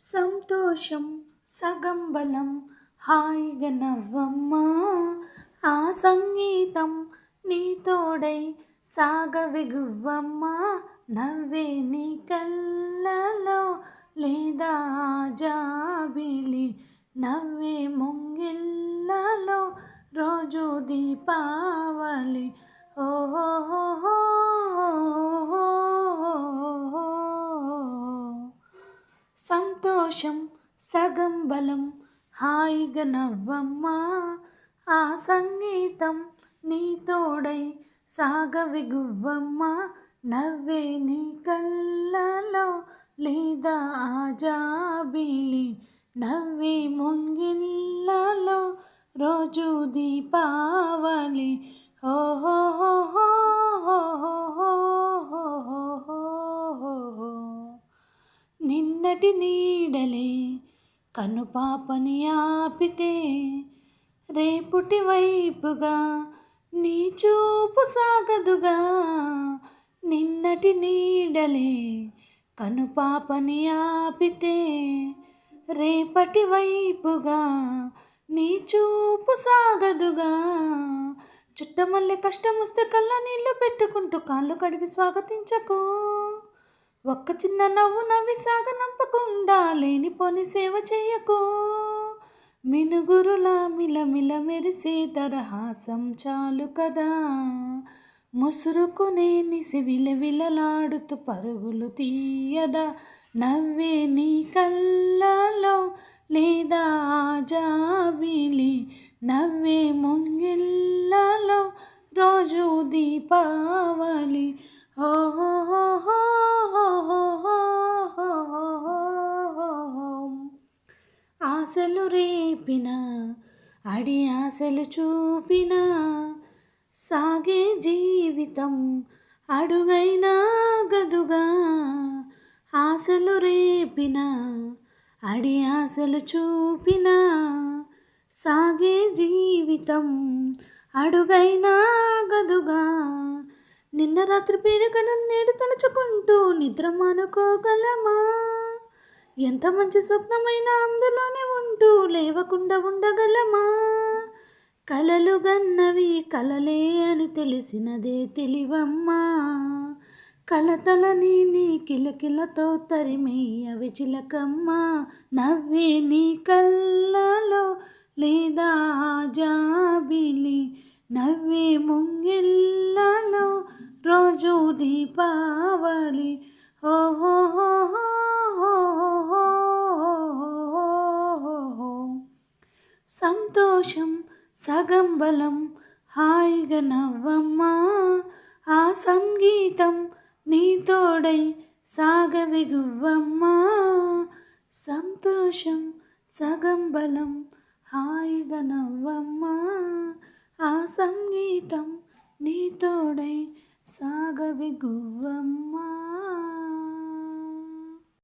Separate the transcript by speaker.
Speaker 1: సంతోషం సగం బలం హాయిగా నవ్వమ్మా. ఆ సంగీతం నీ తోడై సాగవిగువ్వమ్మా. నవ్వే నీ కళ్ళలో లేదా జాబిలి. నవ్వే ముంగిళ్ళలో రోజు దీపావళి. సంతోషం సగం బలం హాయిగా నవ్వమ్మా. ఆ సంగీతం నీ తోడై సాగవిగువ్వమ్మా. నవ్వే నీ కళ్ళలో లేదా ఆ జాబిలి. నవ్వే ముంగిళ్ళలో రోజు దీపావళి. నిన్నటి నీడలే కనుపాపని ఆపితే రేపుటి వైపుగా నీ చూపు సాగదుగా. నిన్నటి నీడలే కనుపాపని ఆపితే రేపటి వైపుగా నీ చూపు సాగదుగా. చుట్టమల్లె కష్టం వస్తే కళ్ళ నీళ్ళు పెట్టుకుంటూ కాళ్ళు కడిగి స్వాగతించకు. ఒక్క చిన్న నవ్వు నవ్వి సాగనంపకుండా లేనిపోని సేవ చేయకు మినుగురులా మిలమిల మెరిసే తరహాసం చాలు కదా. ముసురుకునే నిసి విలవిలలాడుతూ పరుగులు తీయదా. నవ్వే నీ కళ్ళలో లేదా జాబిలి. నవ్వే ముంగిళ్ళలో రోజు దీపావళి. ఓహో ఆశలు రేపిన అడి ఆశలు చూపిన సాగే జీవితం అడుగైనా గదుగా. ఆశలు రేపిన అడి ఆశలు చూపిన సాగే జీవితం అడుగైనా గదుగా. నిన్న రాత్రి పీడకలను నేడు తలుచుకుంటూ నిద్ర మానుకోగలమా? ఎంత మంచి స్వప్నమైనా అందులోనే ఉంటూ లేవకుండా ఉండగలమా? కలలు గన్నవి కలలే అని తెలిసినదే తెలివమ్మా. కలతలని నీ కిలకిలతో తరిమేయవి చిలకమ్మ. నవ్వే నీ కళ్ళలో లేదా జాబిలి. నవ్వే ముంగిళ్ళలో రోజు దీపావళి. సంతోషం సగం బలం హాయిగా నవ్వమ్మా. ఆ సంగీతం నీ తోడై సాగవిగువ్వమ్మా. సంతోషం సగం బలం హాయిగా నవ్వమ్మా. ఆ సంగీతం నీ తోడై సాగవిగువ్వమ్మా.